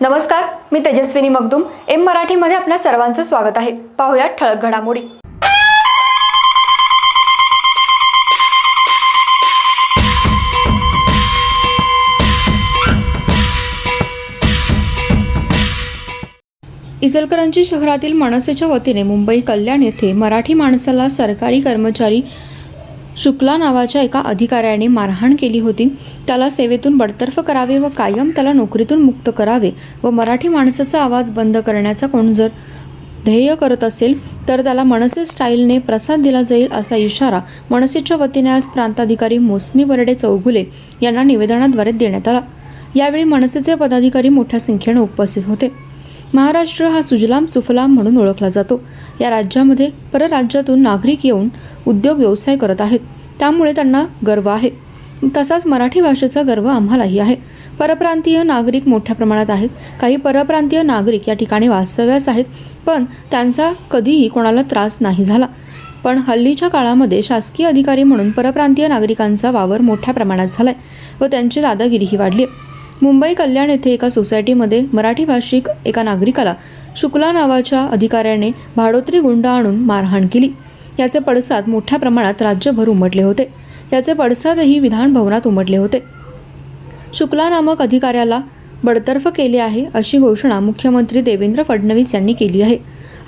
नमस्कार मी तेजस्विनी मगदुम. एम मराठीमध्ये आपल्या सर्वांचं स्वागत आहे. पाहुयात ठळक घडामोडी. इचलकरंजी शहरातील मनसेच्या वतीने मुंबई कल्याण येथे मराठी माणसाला सरकारी कर्मचारी शुक्ला नावाच्या एका अधिकाऱ्याने मारहाण केली होती. त्याला सेवेतून बडतर्फ करावे व कायम त्याला नोकरीतून मुक्त करावे व मराठी माणसाचा आवाज बंद करण्याचा कोण जर ध्येय करत असेल तर त्याला मनसे स्टाईलने प्रसाद दिला जाईल असा इशारा मनसेच्या वतीने आज प्रांताधिकारी मोसमी बर्डे चौगुले यांना निवेदनाद्वारे देण्यात आला. यावेळी मनसेचे पदाधिकारी मोठ्या संख्येने उपस्थित होते. महाराष्ट्र हा सुजलाम सुफलाम म्हणून ओळखला जातो. या राज्यामध्ये परराज्यातून नागरिक येऊन उद्योग व्यवसाय करत आहेत. त्यामुळे त्यांना गर्व आहे. तसाच मराठी भाषेचा गर्व आम्हालाही आहे. परप्रांतीय नागरिक मोठ्या प्रमाणात आहेत. काही परप्रांतीय नागरिक या ठिकाणी वास्तव्यास आहेत. पण त्यांचा कधीही कोणाला त्रास नाही झाला. पण हल्लीच्या काळामध्ये शासकीय अधिकारी म्हणून परप्रांतीय नागरिकांचा वावर मोठ्या प्रमाणात झालाय व त्यांची दादागिरीही वाढली आहे मुंबई कल्याण येथे एका सोसायटीमध्ये मराठी भाषिक एका नागरिकाला शुक्ला नावाच्या अधिकाऱ्याने भाडोत्री गुंड आणून मारहाण केली. याचे पडसाद मोठ्या प्रमाणात राज्यभर उमटले होते. याचे पडसादही विधान भवनात उमटले होते. शुक्ला नामक अधिकाऱ्याला बडतर्फ केले आहे अशी घोषणा मुख्यमंत्री देवेंद्र फडणवीस यांनी केली आहे.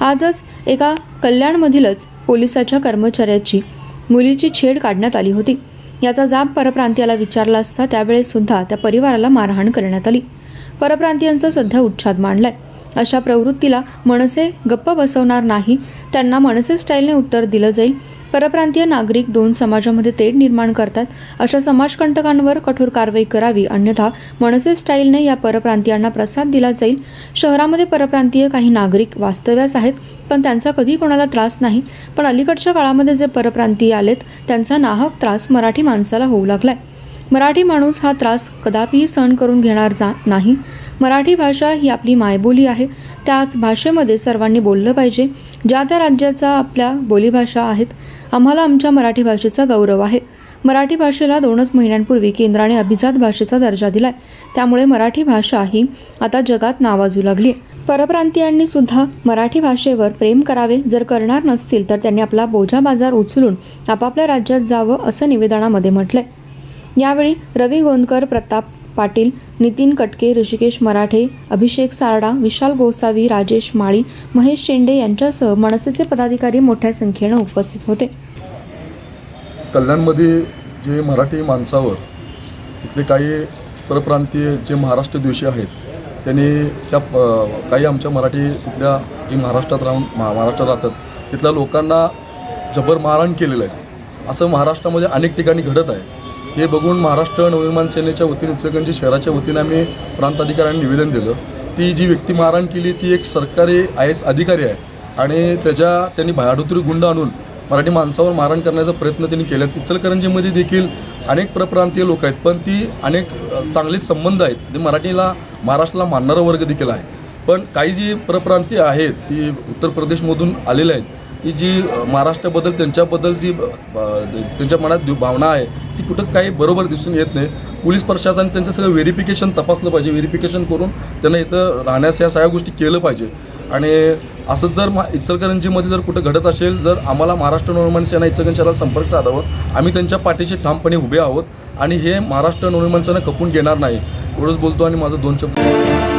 आजच एका कल्याणमधीलच पोलिसाच्या कर्मचाऱ्याची मुलीची छेड काढण्यात आली होती. याचा जाब परप्रांतीयाला विचारला असता त्यावेळेस सुद्धा त्या परिवाराला मारहाण करण्यात आली. परप्रांतीयांचा सध्या उच्छाद मांडलाय. अशा प्रवृत्तीला मनसे गप्प बसवणार नाही त्यांना मनसे स्टाईलने उत्तर दिलं जाईल. परप्रांतीय नागरिक दोन समाजामध्ये तेढ निर्माण करतात. अशा समाजकंटकांवर कठोर कारवाई करावी अन्यथा मनसे स्टाईलने या परप्रांतीयांना प्रसाद दिला जाईल. शहरामध्ये परप्रांतीय काही नागरिक वास्तव्यास आहेत पण त्यांचा कधी कोणाला त्रास नाही. पण अलीकडच्या काळामध्ये जे परप्रांतीय आलेत त्यांचा नाहक त्रास मराठी माणसाला होऊ लागलाय. मराठी माणूस हा त्रास कदापिही सहन करून घेणार जा नाही. मराठी भाषा ही आपली मायबोली आहे. त्याच भाषेमध्ये सर्वांनी बोललं पाहिजे. ज्या त्या राज्याचा आपल्या बोलीभाषा आहेत आम्हाला आमच्या मराठी भाषेचा गौरव आहे. मराठी भाषेला दोनच महिन्यांपूर्वी केंद्राने अभिजात भाषेचा दर्जा दिलाय. त्यामुळे मराठी भाषा ही आता जगात नावाजू लागली परप्रांतीयांनी सुद्धा मराठी भाषेवर प्रेम करावे. जर करणार नसतील तर त्यांनी आपला बोजा बाजार उचलून आपापल्या राज्यात जावं असं निवेदनामध्ये म्हटलंय. यावेळी रवी गोंदकर प्रताप पाटील नितीन कटके ऋषिकेश मराठे अभिषेक सारडा विशाल गोसावी राजेश माळी महेश शेंडे यांच्यासह मनसेचे पदाधिकारी मोठ्या संख्येनं उपस्थित होते. कल्याणमध्ये जे मराठी माणसावर तिथले काही परप्रांतीय जे महाराष्ट्र द्वेषी आहेत त्यांनी त्या काही आमच्या मराठी तिथल्या जी महाराष्ट्रात राहून महाराष्ट्रात राहतात तिथल्या लोकांना जबर मारहाण केलेलं आहे. असं महाराष्ट्रामध्ये अनेक ठिकाणी घडत आहे. हे बघून महाराष्ट्र नवनिर्माण सेनेच्या वतीने इचलकरंजी शहराच्या वतीने आम्ही प्रांताधिकाऱ्यांनी निवेदन दिलं. ती जी व्यक्ती मारहाण केली ती एक सरकारी आय एस अधिकारी आहे. आणि त्याच्या त्यांनी भाडोत्री गुंड आणून मराठी माणसावर मारहाण करण्याचा प्रयत्न त्यांनी केला. इचलकरंजीमध्ये देखील अनेक प्रप्रांतीय लोक आहेत पण ती अनेक चांगले संबंध आहेत. आणि मराठीला महाराष्ट्राला मानणारा वर्ग देखील आहे. पण काही जी प्रप्रांतीय आहेत ती उत्तर प्रदेशमधून आलेले आहेत की जी महाराष्ट्राबद्दल त्यांच्याबद्दल जी त्यांच्या मनात भावना आहे ती कुठं काही बरोबर दिसून येत नाही. पोलीस प्रशासन त्यांचं सगळं व्हेरिफिकेशन तपासलं पाहिजे. व्हेरिफिकेशन करून त्यांना इथं राहण्यास या सगळ्या गोष्टी केलं पाहिजे. आणि असंच जर मा इचलकरंजीमध्ये जर कुठं घडत असेल जर आम्हाला महाराष्ट्र नवनिर्माण सेना इचलकरंजीला संपर्क साधावं आम्ही त्यांच्या पाठीशी ठामपणे उभे आहोत आणि हे महाराष्ट्र नवनिर्माण सेना खपून घेणार नाही. एवढंच बोलतो आणि माझं दोन शब्द